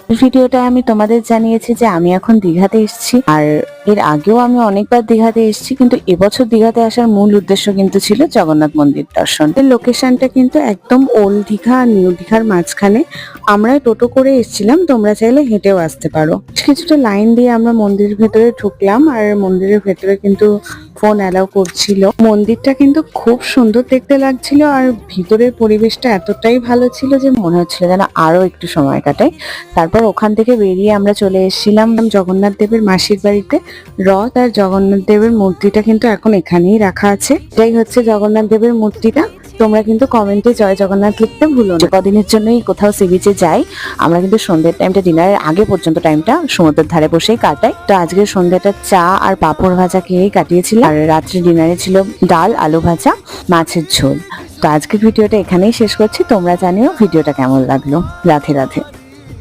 ভিডিওটা আমি তোমাদের জানিয়েছি যে আমি এখন দীঘাতে এসেছি। আর এর আগেও আমি অনেকবার দীঘাতে এসেছি, কিন্তু এবছর দীঘাতে আসার মূল উদ্দেশ্য কিন্তু ছিল জগন্নাথ মন্দির দর্শন। এর লোকেশনটা কিন্তু একদম ওল্ড দীঘা আর নিউ দীঘার মাঝখানে। আমরা টোটো করে এসেছিলাম, তোমরা চাইলে হেঁটেও আসতে পারো। কিছুটা লাইন দিয়ে আমরা মন্দিরের ভেতরে ঢুকলাম আর মন্দিরের ভেতরে কিন্তু ফোন অ্যালাউ করছিল। মন্দিরটা কিন্তু খুব সুন্দর দেখতে লাগছিল আর ভিতরের পরিবেশটা এতটাই ভালো ছিল যে মনে হচ্ছিল যেন আরও একটু সময় কাটাই তারপর ওখান থেকে বেরিয়ে আমরা চলে এসেছিলাম জগন্নাথ দেবের মাসির বাড়িতে। রথ আর জগন্নাথ দেবের মূর্তিটা কিন্তু এখন এখানেই রাখা আছে। এটাই হচ্ছে জগন্নাথ দেবের মূর্তিটা। তোমরা কিন্তু কমেন্টে জয় জগন্নাথ লিখতে ভুলো না। কদিনের জন্যই কোথাও সি বিচে যাই। আমরা কিন্তু সন্ধ্যের টাইমটা ডিনারের আগে পর্যন্ত টাইমটা সমুদ্রের ধারে বসেই কাটাই। তো আজকের সন্ধ্যাটা চা আর পাঁপড় ভাজা খেয়েই কাটিয়েছিলাম। আর রাত্রে ডিনারে ছিল ডাল, আলু ভাজা, মাছের ঝোল। তো আজকের ভিডিওটা এখানেই শেষ করছি। তোমরা জানিও ভিডিওটা কেমন লাগল। রাধে রাধে।